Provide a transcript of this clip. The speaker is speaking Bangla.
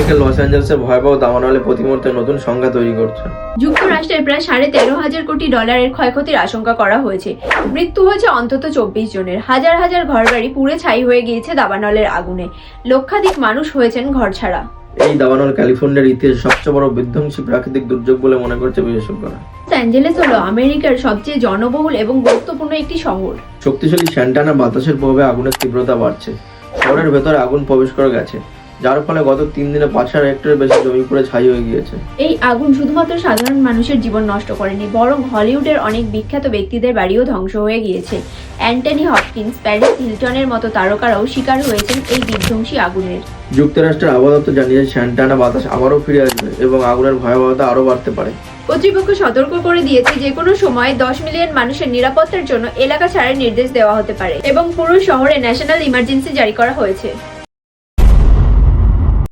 আমেরিকার লস অ্যাঞ্জেলসের ভয়াবহ দাবানলে প্রতি মুহূর্তে নতুন সংখ্যা তৈরি করছে। যুক্তরাষ্ট্রের প্রায় সাড়ে তেরো হাজার কোটি ডলারের ক্ষয়ক্ষতির আশঙ্কা করা হয়েছে। মৃত্যু হয়েছে অন্তত চব্বিশ জনের। হাজার হাজার ঘরবাড়ি পুড়ে ছাই হয়ে গিয়েছে দাবানলের আগুনে। লক্ষাধিক মানুষ হয়েছেন ঘরছাড়া এই দাবানল ক্যালিফোর্নিয়ার ইতিহাসে সবচেয়ে বড় বিধ্বংসী প্রাকৃতিক দুর্যোগ বলে মনে করছে বিশেষজ্ঞরা। লস অ্যাঞ্জেলেস হলো আমেরিকার সবচেয়ে জনবহুল এবং গুরুত্বপূর্ণ একটি শহর। শক্তিশালী স্যান্টানা বাতাসের প্রভাবে আগুনের তীব্রতা বাড়ছে। শহরের ভেতরে আগুন প্রবেশ করে গেছে। যার ফলে গত তিন দিনে পাঁচ হাজার হেক্টরের বেশি জমি পুড়ে ছাই হয়ে গিয়েছে। এই আগুন শুধুমাত্র সাধারণ মানুষের জীবন নষ্ট করেনি বরং হলিউডের অনেক বিখ্যাত ব্যক্তিদের বাড়িও ধ্বংস হয়ে গিয়েছে। অ্যান্টনি হপকিন্স প্যারিস হিলটনের মতো তারকারাও শিকার হয়েছেন এই বিধ্বংসী আগুনের। যুক্তরাষ্ট্রের আবহাওয়া দপ্তর জানিয়েছে স্যান্টানা বাতাস আবারও ফিরে আসবে এবং আগুনের ভয়াবহতা আরও বাড়তে পারে। কর্তৃপক্ষ সতর্ক করে দিয়েছে যে কোনো সময় দশ মিলিয়ন মানুষের নিরাপত্তার জন্য এলাকা ছাড়ার নির্দেশ দেওয়া হতে পারে এবং পুরো শহরে ন্যাশনাল ইমার্জেন্সি জারি করা হয়েছে।